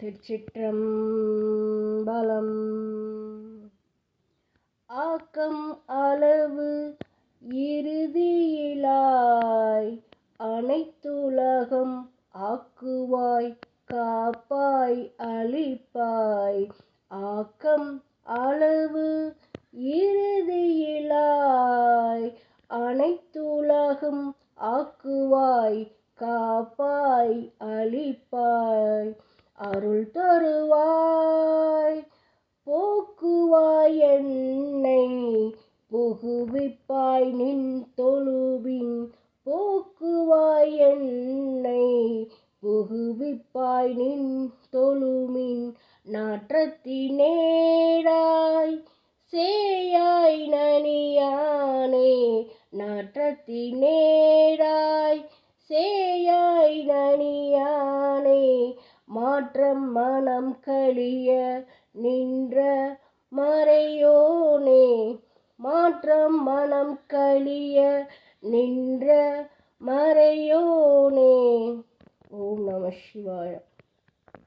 திருச்சிற்றம்பலம். ஆக்கம் அளவு இறுதியிலாய் அனைத்துலகம் ஆக்குவாய் காப்பாய் அழிப்பாய். ஆக்கம் அளவு இறுதியிலாய் அனைத்துலகம் ஆக்குவாய் காப்பாய் அழிப்பாய். அருள் தருவாய். போக்குவாய் என்னை புகுவிப்பாய் நின் தொழுவின். போக்குவாய் என்னை புகுவிப்பாய் நின் தொழுமின். நாற்றத்தினேடாய் சேயாய் நனியானே. நாற்றத்தினேடாய் சேயாய் நனியானே மாற்றம் மனம் கழிய நின்ற மறையோனே. மாற்றம் மனம் கழிய நின்ற மறையோனே. ஓம் நம சிவாய.